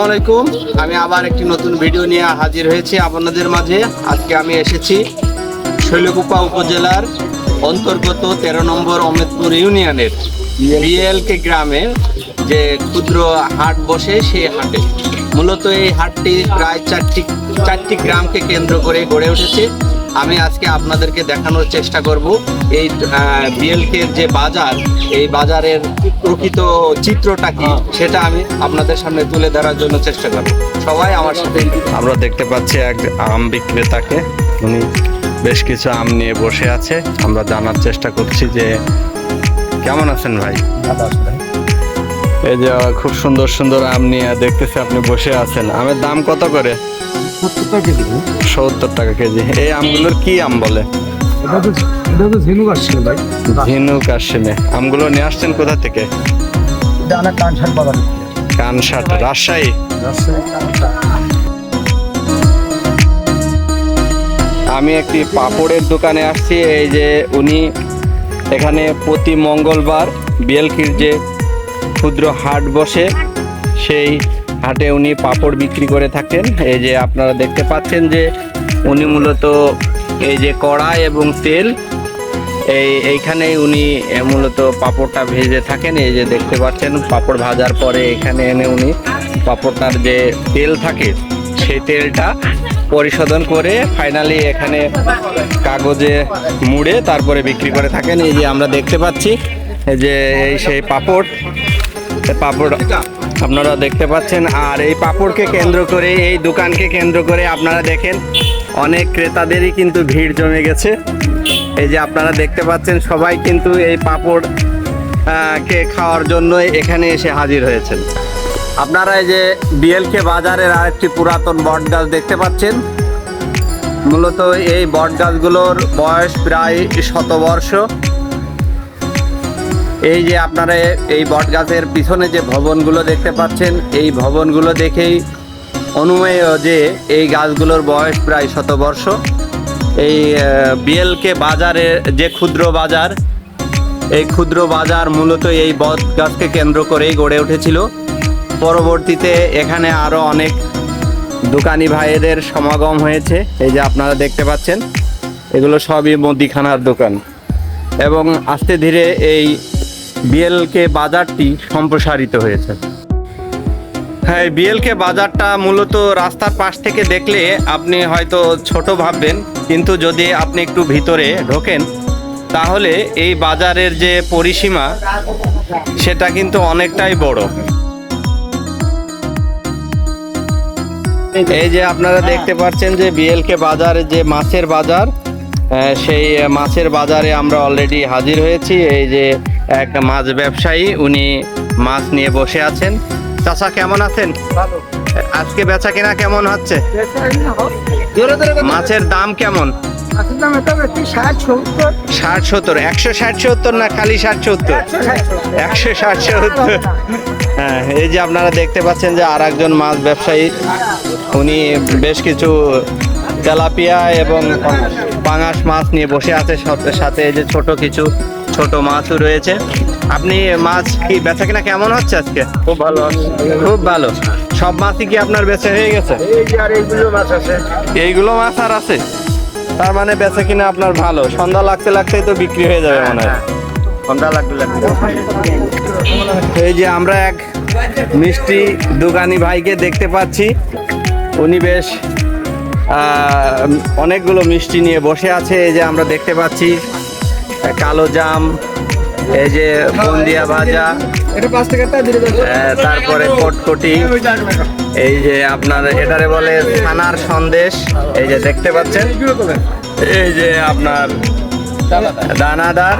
আসসালামাইকুম আমি আবার একটি নতুন ভিডিও নিয়ে হাজির হয়েছি আপনাদের মাঝে। আজকে আমি এসেছি শৈলকুপা উপজেলার অন্তর্গত তেরো নম্বর অমেদপুর ইউনিয়নের বিএলকে গ্রামে যে ক্ষুদ্র হাট বসে সেই হাটে। মূলত এই হাটটি প্রায় চারটি চারটি গ্রামকে কেন্দ্র করে গড়ে উঠেছে। আমি আজকে আপনাদেরকে দেখানোর চেষ্টা করব। এই বিএলকে যে বাজার এই বাজারের প্রকৃত চিত্রটা কি সেটা আমি আপনাদের সামনে তুলে ধরার জন্য চেষ্টা করব। সবাই আমার সাথে আমরা দেখতে পাচ্ছি এক আম বিক্রেতাকে উনি বেশ কিছু আম নিয়ে বসে আছে। আমরা জানার চেষ্টা করছি যে কেমন আছেন ভাই। এই যে খুব সুন্দর সুন্দর আম নিয়ে দেখতেছি আপনি বসে আছেন। আমের দাম কত করে? সত্তর টাকা কেজি। এই আমগুলোর কি আম বলে? এটা তো এটা তো ঝিনুক আসছিল ভাই। ঝিনুক আসেনে আমগুলো নিয়ে আসছেন কোথা থেকে? এটা কানসার বাগান। কানসাট রাজশাহী? আমি একটি পাপড়ের দোকানে আসছি। এই যে উনি এখানে প্রতি মঙ্গলবার বিএলকির যে ক্ষুদ্র হাট বসে সেই হাটে উনি পাপড় বিক্রি করে থাকেন। এই যে আপনারা দেখতে পাচ্ছেন যে উনি মূলত এই যে কড়া এবং তেল, এই এইখানেই উনি মূলত পাপড়টা ভেজে থাকেন। এই যে দেখতে পাচ্ছেন, পাপড় ভাজার পরে এখানে এনে উনি পাপড়টার যে তেল থাকে, সেই তেলটা পরিশোধন করে ফাইনালি এখানে কাগজে মুড়ে তারপরে বিক্রি করে থাকেন। এই যে আমরা দেখতে পাচ্ছি যে এই সেই পাপড় পাপড় আপনারা দেখতে পাচ্ছেন, আর এই পাপড়কে কেন্দ্র করে, এই দোকানকে কেন্দ্র করে আপনারা দেখেন, অনেক ক্রেতাদেরই কিন্তু ভিড় জমে গেছে। এই যে আপনারা দেখতে পাচ্ছেন, সবাই কিন্তু এই পাপড় কে খাওয়ার জন্য এখানে এসে হাজির হয়েছেন। আপনারা এই যে বিএলকে বাজারের আরেকটি পুরাতন বট গাছ দেখতে পাচ্ছেন। মূলত এই বট গাছগুলোর বয়স প্রায় শতবর্ষ। এই যে আপনারা এই বটগাছের পিছনে যে ভবনগুলো দেখতে পাচ্ছেন, এই ভবনগুলো দেখেই অনুমেয় যে এই গাছগুলোর বয়স প্রায় শতবর্ষ। এই বিএলকে বাজারে যে ক্ষুদ্র বাজার, এই ক্ষুদ্র বাজার মূলত এই বট গাছকে কেন্দ্র করেই গড়ে উঠেছিল। পরবর্তীতে এখানে আরও অনেক দোকানি ভাইদের সমাগম হয়েছে। এই যে আপনারা দেখতে পাচ্ছেন, এগুলো সবই মুদিখানার দোকান। এবং আস্তে ধীরে এই বিএলকে বাজারটি সম্প্রসারিত হয়েছে। হ্যাঁ বিএলকে বাজারটা মূলত রাস্তার পাশ থেকে দেখলে আপনি হয়তো ছোট ভাববেন, কিন্তু যদি আপনি একটু ভিতরে ঢোকেন, তাহলে এই বাজারের যে পরিসীমা, সেটা কিন্তু অনেকটাই বড়। এই যে আপনারা দেখতে পাচ্ছেন যে বিএলকে বাজারে, যে মাছের বাজার সেই মাছের বাজারে আমরা অলরেডি হাজির হয়েছি। এই যে এক মাছ ব্যবসায়ী উনি মাছ নিয়ে বসে আছেন। চাচা কেমন আছেন? আজকে বেচা কেনা কেমন হচ্ছে? মাছের দাম কেমন? ষাট সত্তর। একশো ষাট সত্তর না খালি ষাট সত্তর? একশো ষাট সত্তর। হ্যাঁ এই যে আপনারা দেখতে পাচ্ছেন যে আর একজন মাছ ব্যবসায়ী উনি বেশ কিছু তেলাপিয়া এবং পাঙাশ মাছ নিয়ে বসে আছে সাথে- সাথে এই যে ছোট কিছু ছোট মাছও রয়েছে। আপনি মাছ কি বেচা কিনা কেমন হচ্ছে আজকে? খুব ভালো খুব ভালো। সব মাছই কি আপনার বেচা হয়ে গেছে? এইগুলো মাছ আর আছে? তার মানে বেচা কিনা আপনার ভালো। সন্ধ্যা লাগতে লাগতেই তো বিক্রি হয়ে যাবে মনে হয়। ঠান্ডা লাগবে লাগবে এই যে আমরা এক মিষ্টি দোকানি ভাইকে দেখতে পাচ্ছি। উনি বেশ অনেকগুলো মিষ্টি নিয়ে বসে আছে। এই যে আমরা দেখতে পাচ্ছি কালো জাম এই যে বন্দিয়া ভাজা তারপরে কটকটি এই যে আপনার এটারে বলে ছানার সন্দেশ এই যে দেখতে পাচ্ছেন। এই যে আপনার দানাদার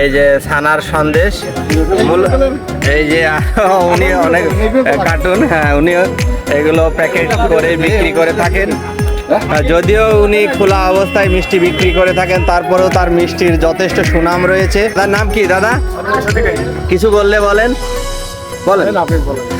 এই যে ছানার সন্দেশ এই যে উনি অনেক কার্টুন হ্যাঁ উনি এগুলো প্যাকেট করে বিক্রি করে থাকেন। আর যদিও উনি খোলা অবস্থায় মিষ্টি বিক্রি করে থাকেন তারপরেও তার মিষ্টির যথেষ্ট সুনাম রয়েছে। তার নাম কি দাদা? কিছু বললে বলেন। বলেন। আপনি বলেন।